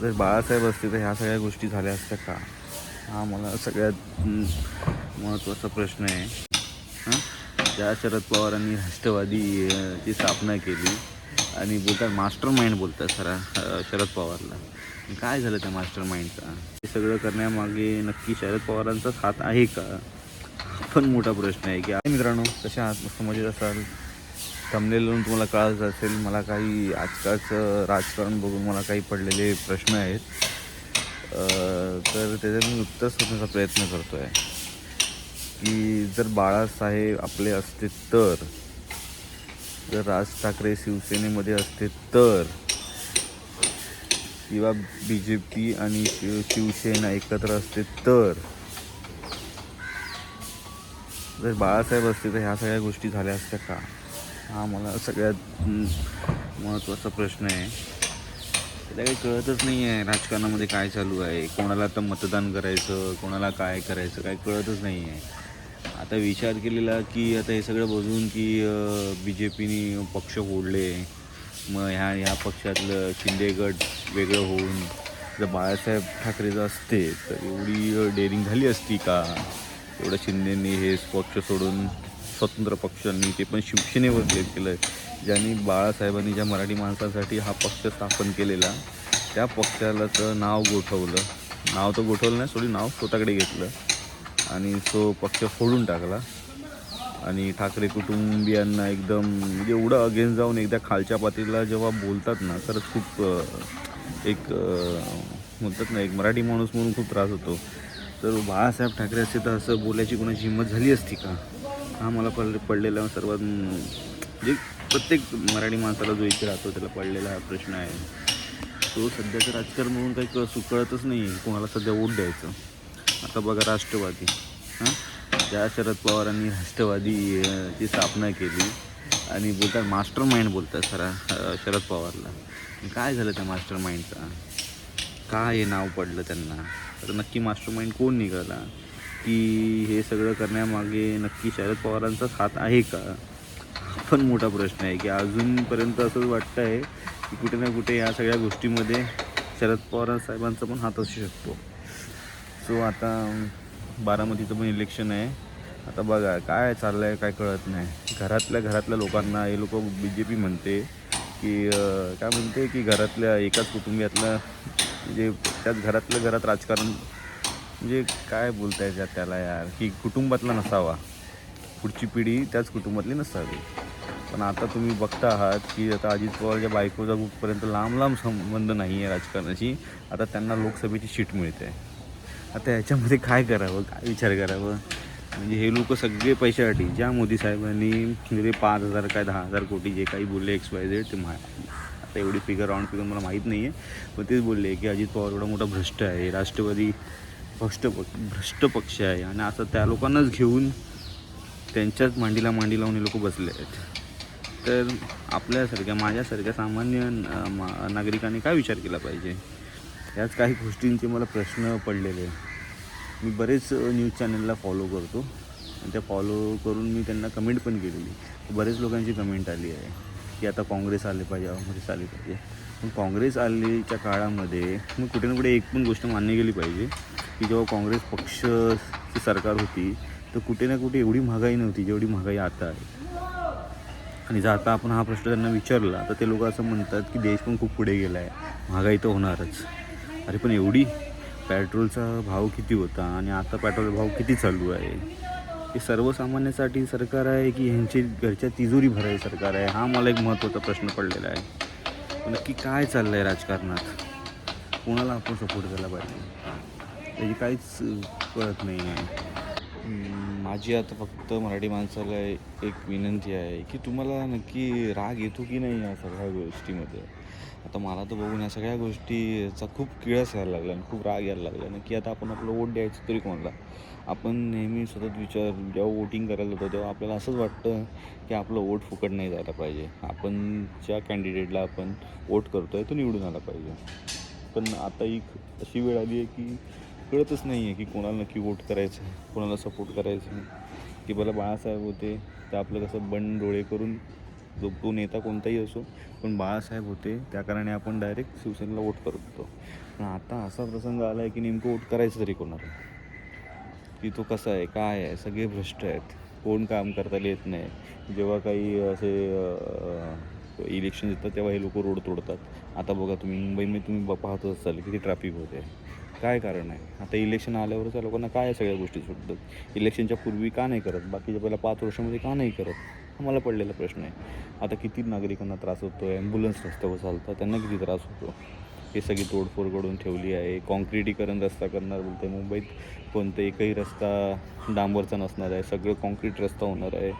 जर बाळासाहेब असते तर ह्या सगळ्या गोष्टी झाल्या असत्या का? हा मला सगळ्यात महत्त्वाचा प्रश्न आहे. हां? ज्या शरद पवारांनी राष्ट्रवादीची स्थापना केली आणि बोलतात मास्टर माइंड बोलतात सरा शरद पवारला. काय झालं त्या मास्टर माइंडचा हे सगळं करण्यामागे नक्की शरद पवारांचाच हात आहे का? पण मोठा प्रश्न आहे की मित्रांनो कशा आहात? मस्त मजेत असाल? थंबनेलवरून तुम्हाला कळत असेल मला काही आजकालचं राजकारण बघून मला काही पडलेले प्रश्न आहेत. तर त्याचं मी उत्तर शोधण्याचा प्रयत्न करतो आहे की जर बाळासाहेब आपले असते तर जर राज ठाकरे शिवसेनेमध्ये असते तर किंवा बी जे पी आणि शिव शिवसेना एकत्र असते तर जर बाळासाहेब असते तर ह्या सगळ्या गोष्टी झाल्या असत्या का? हा मला सगळ्यात महत्त्वाचा प्रश्न आहे. त्याला काही कळतच नाही आहे राजकारणामध्ये काय चालू आहे. कोणाला तर मतदान करायचं कोणाला काय करायचं काय कळतच नाही आहे आता विचार केलेला की आता हे सगळं बघून की बी जे पीने पक्ष फोडले. मग ह्या ह्या पक्षातलं शिंदे गट वेगळं होऊन जर बाळासाहेब ठाकरेचं असते तर एवढी डेअरिंग झाली असती का? एवढं शिंदेनी हे पक्ष सोडून स्वतंत्र पक्षांनी ते पण शिवसेनेवर प्लेट केलं ज्यांनी बाळासाहेबांनी ज्या मराठी माणसांसाठी हा पक्ष स्थापन केलेला त्या पक्षालाचं नाव गोठवलं. नाव तर गोठवलं नाही सोडी नाव स्वतःकडे घेतलं. आणि तो पक्ष फोडून टाकला. आणि ठाकरे कुटुंबियांना एकदम म्हणजे एवढं अगेन्स्ट जाऊन एकदा खालच्या पातळीला जेव्हा बोलतात ना तर खूप एक म्हणतात ना एक मराठी माणूस म्हणून खूप त्रास होतो. तर बाळासाहेब ठाकरे असते तर असं बोलायची कोणाची हिंमत झाली असती का? हा मला पड पडलेला सर्वात जे प्रत्येक मराठी माणसाला जो इथे राहतो त्याला पडलेला हा प्रश्न आहे. तो सध्याचं राजकारण म्हणून काही क सु- कळतच नाही कोणाला सध्या वोट द्यायचं? आता बघा राष्ट्रवादी. हां? ज्या शरद पवारांनी राष्ट्रवादीची स्थापना केली आणि बोलतात मास्टर माइंड बोलतात सरा शरद पवारला. काय झालं त्या मास्टर माइंडचा काय हे नाव पडलं त्यांना? तर नक्की मास्टर माइंड कोण निघाला? की हे सगळं करण्यामागे नक्की शरद पवारांचाच हात आहे का? पण मोठा प्रश्न आहे की अजूनपर्यंत असंच वाटतं आहे की कुठे ना कुठे या सगळ्या गोष्टीमध्ये शरद पवार साहेबांचा पण हात असू शकतो. सो आता बारामतीचं पण इलेक्शन आहे. आता बघा काय चाललं आहे काय कळत नाही. घरातल्या घरातल्या लोकांना हे लोक बी जे पी म्हणते की काय म्हणते की घरातल्या एकाच कुटुंबियातलं जे त्याच घरातल्या घरात राजकारण म्हणजे काय बोलता येतात त्याला यार? की कुटुंबातला नसावा. पुढची पिढी त्याच कुटुंबातली नसावी. पण आता तुम्ही बघता आहात की आता अजित पवारच्या बायकोचा कुठपर्यंत लांब लांब संबंध नाही आहे राजकारणाशी. आता त्यांना लोकसभेची सीट मिळते. आता याच्यामध्ये काय करावं? काय विचार करावं? म्हणजे हे लोक सगळे पैशासाठी ज्या मोदी साहेबांनी म्हणजे पाच हजार काय दहा हजार कोटी जे काही बोलले एक्स वाय झेड ते मा आता एवढी फिगर राऊंड फिगर मला माहीत नाही आहे पण तेच बोलले की अजित पवार एवढा मोठा भ्रष्ट आहे. राष्ट्रवादी भ्रष्ट पक्ष भ्रष्ट पक्ष आहे. आणि असं त्या लोकांनाच घेऊन त्यांच्याच मांडीला मांडी लावून हे लोक बसले आहेत. तर आपल्यासारख्या माझ्यासारख्या सामान्य मा- नागरिकांनी काय विचार केला पाहिजे? याच काही गोष्टींचे मला प्रश्न पडलेले मी बरेच न्यूज चॅनलला फॉलो करतो. आणि त्या फॉलो करून मी त्यांना कमेंट पण केलेली बरेच लोकांची कमेंट आली आहे की आता काँग्रेस आले पाहिजे काँग्रेस आले पाहिजे. पण काँग्रेस आलीच्या काळामध्ये मग कुठे ना कुठे एक पण गोष्ट मान्य केली पाहिजे की जेव्हा काँग्रेस पक्षची सरकार होती तर कुठे ना कुठे एवढी महागाई नव्हती जेवढी महागाई आता आहे. आणि जर आता आपण हा प्रश्न त्यांना विचारला तर ते लोक असं म्हणतात की देश पण खूप पुढे गेला आहे महागाई तर होणारच. अरे पण एवढी पेट्रोलचा भाव किती होता आणि आता पेट्रोल भाव किती चालू आहे? हे सर्वसामान्यासाठी सरकार आहे की ह्यांची घरच्या तिजोरी भरायची सरकार आहे? हा मला एक महत्त्वाचा प्रश्न पडलेला आहे. नक्की काय चाललं आहे राजकारणात? कोणाला आपण सपोर्ट केला पाहिजे? त्याची काहीच कळत नाही आहे माझी आता फक्त मराठी माणसाला एक विनंती आहे की तुम्हाला नक्की राग येतो की नाही या सगळ्या गोष्टीमध्ये? आता मला तर बघून या सगळ्या गोष्टीचा खूप किळस यायला लागला आणि खूप राग यायला लागला नक्की आता आपण आपलं वोट द्यायचं तरी कोणाला? आपण नेहमी सतत विचार जेव्हा वोटिंग करायला जातो तेव्हा आपल्याला असंच वाटतं की आपलं वोट फुकट नाही जायला पाहिजे. आपण ज्या कॅन्डिडेटला आपण वोट करतो आहे तो निवडून आला पाहिजे. पण आता एक अशी वेळ आली आहे की कळतच नाही आहे की कोणाला नक्की वोट करायचं आहे कोणाला सपोर्ट करायचं की मला बाळासाहेब होते तर आपलं कसं बंद डोळे करून जो तो नेता कोणताही असो पण बाळासाहेब होते त्या कारणाने आपण डायरेक्ट शिवसेनेला वोट करत होतो. पण आता असा प्रसंग आला आहे की नेमकं वोट करायचं तरी कोणाला? की तो कसा आहे काय आहे? सगळे भ्रष्ट आहेत. कोण काम करता येत नाही. जेव्हा काही असे इलेक्शन येतात तेव्हा हे लोक रोड तोडतात. आता बघा तुम्ही मुंबईमध्ये तुम्ही ब- असाल किती ट्रॅफिक होते. काय कारण आहे? आता इलेक्शन आल्यावरच त्या लोकांना काय सगळ्या गोष्टी सुटतात? इलेक्शनच्या पूर्वी का नाही करत? बाकीच्या पहिल्या पाच वर्षामध्ये का नाही करत? हा मला पडलेला प्रश्न आहे. आता किती नागरिकांना त्रास होतो आहे ॲम्ब्युलन्स रस्त्यावर चालतात त्यांना किती त्रास होतो? हे सगळी तोडफोड करून ठेवली आहे. कॉन्क्रिटीकरण रस्ता करणार बोलते मुंबईत कोणतं एकही रस्ता डांबरचा नसणार आहे. सगळं कॉन्क्रीट रस्ता होणार आहे.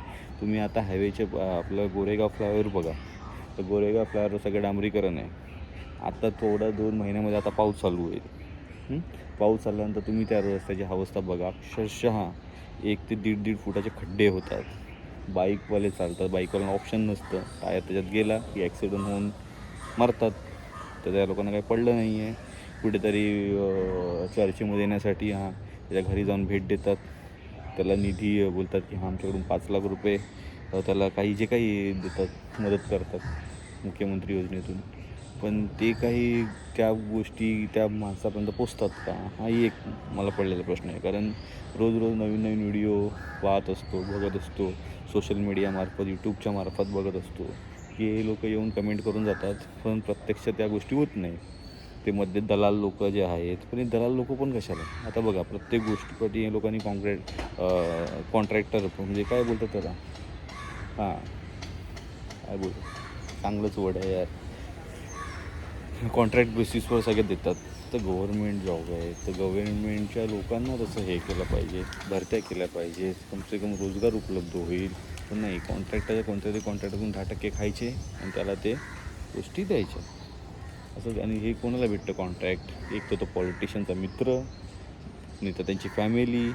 तुम्ही आता हायवेचे आपलं गोरेगाव फ्लायओव्हर बघा. तर गोरेगाव फ्लायओव्हर सगळं डांबरीकरण आहे. आता थोडा दोन महिन्यामध्ये आता पाऊस चालू होईल. पाऊस आल्यानंतर तुम्ही त्या रस्त्याची अवस्था बघा. अक्षरशः एक ते दीड दीड फुटाचे खड्डे होतात. बाईकवाले चालतात. बाईकवाल्यांना ऑप्शन नसतं. टायर त्याच्यात गेला की ॲक्सिडेंट होऊन मरतात. तर त्या लोकांना काही पडलं नाही आहे कुठेतरी चर्चेमध्ये येण्यासाठी हां त्याच्या घरी जाऊन भेट देतात. त्याला निधी बोलतात की हां आमच्याकडून पाच लाख रुपये त्याला काही जे काही देतात मदत करतात मुख्यमंत्री योजनेतून. पण ते काही त्या गोष्टी त्या माणसापर्यंत पोचतात का? हाही एक मला पडलेला प्रश्न आहे. कारण रोज रोज नवीन नवीन व्हिडिओ पाहत असतो बघत असतो. सोशल मीडियामार्फत यूट्यूबच्या मार्फत बघत असतो. की हे लोक येऊन कमेंट करून जातात पण प्रत्यक्ष त्या गोष्टी होत नाही. ते मध्ये दलाल लोक जे आहेत पण हे दलाल लोक पण कशाला? आता बघा प्रत्येक गोष्टीसाठी हे लोकांनी कॉन्क्रेट कॉन्ट्रॅक्टर म्हणजे काय बोलतात त्याला? हां. काय बोल चांगलंच वड आहे यार. कॉन्ट्रॅक्ट बेसिसवर सगळे देतात. तर गव्हर्मेंट जॉब आहे. तर गव्हर्मेंटच्या लोकांना तसं हे केलं पाहिजे भरत्या केल्या पाहिजे. कमसे कम रोजगार उपलब्ध होईल. पण नाही कॉन्ट्रॅक्टाच्या कोणत्या तरी कॉन्ट्रॅक्टरकडून दहा टक्के खायचे आणि त्याला ते गोष्टी द्यायच्या. असं आणि हे कोणाला भेटतं कॉन्ट्रॅक्ट एक तर तो पॉलिटिशियनचा मित्र नाही तर त्यांची फॅमिली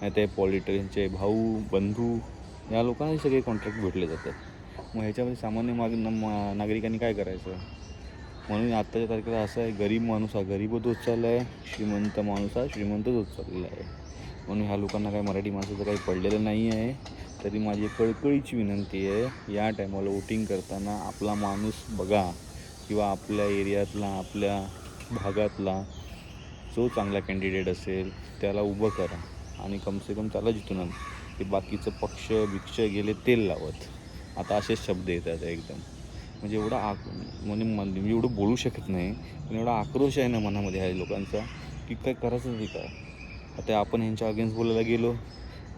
नाही ते पॉलिटिशियनचे भाऊ बंधू या लोकांना सगळे कॉन्ट्रॅक्ट भेटले जातात. मग ह्याच्यामध्ये सामान्य माग नागरिकांनी काय करायचं? म्हणून आत्ताच्या तारखेला असं आहे गरीब माणूस हा गरीबच होत चालला आहे श्रीमंत माणूस हा श्रीमंतच होत चाललेला आहे. म्हणून ह्या लोकांना काही मराठी माणसाचं काही पडलेलं नाही आहे. तरी माझी कळकळीची विनंती आहे या टायमाला वोटिंग करताना आपला माणूस बघा किंवा आपल्या एरियातला आपल्या भागातला जो चांगला कॅन्डिडेट असेल त्याला उभं करा. आणि कमसे कम त्याला जिथून आण. ते बाकीचं पक्ष भिक्ष गेले तेल लावत. आता असेच शब्द येतात एकदम. म्हणजे एवढा आक म्हणजे मन मी म्हणजे एवढं बोलू शकत नाही. पण एवढा आक्रोश आहे ना मनामध्ये आहे लोकांचा की काय करायचं नाही काय? आता आपण ह्यांच्या अगेन्स्ट बोलायला गेलो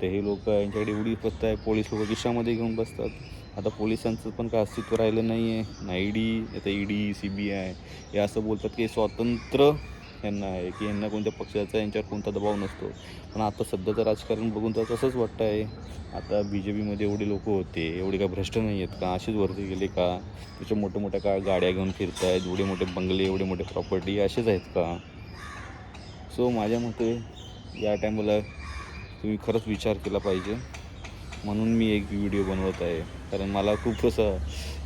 तर हे लोक यांच्याकडे एवढी पत्त आहे पोलीस लोक खिशामध्ये घेऊन बसतात. आता पोलिसांचं पण काय अस्तित्व राहिलं नाही आहे ना ई डी आता E D C B I हे असं बोलतात की स्वातंत्र्य यांना आहे की यांना कोणत्या पक्षाचा यांच्यावर कोणता दबाव नसतो. पण आता सध्याचं राजकारण बघून तर तसंच वाटतं आहे आता बी जे पीमध्ये एवढे लोक होते एवढे काय भ्रष्ट नाही आहेत का? असेच वरती गेले का? त्याच्या मोठ्या मोठ्या का गाड्या घेऊन फिरत आहेत एवढे मोठे बंगले एवढे मोठे प्रॉपर्टी असेच आहेत का? सो माझ्या मते या टायमाला तुम्ही खरंच विचार केला पाहिजे. म्हणून मी एक व्हिडिओ बनवत आहे. कारण मला खूप असं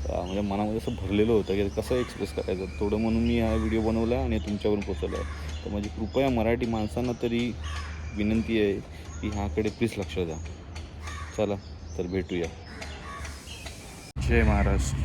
म्हणजे मनामध्ये असं भरलेलं होतं की कसं एक्सप्रेस करायचं? थोडं म्हणून मी हा व्हिडिओ बनवला आणि तुमच्यावरून पोचवला आहे तर माझी कृपया मराठी माणसांना तरी विनंती आहे की ह्याकडे प्लीज लक्ष द्या. चला तर भेटूया. जय महाराष्ट्र.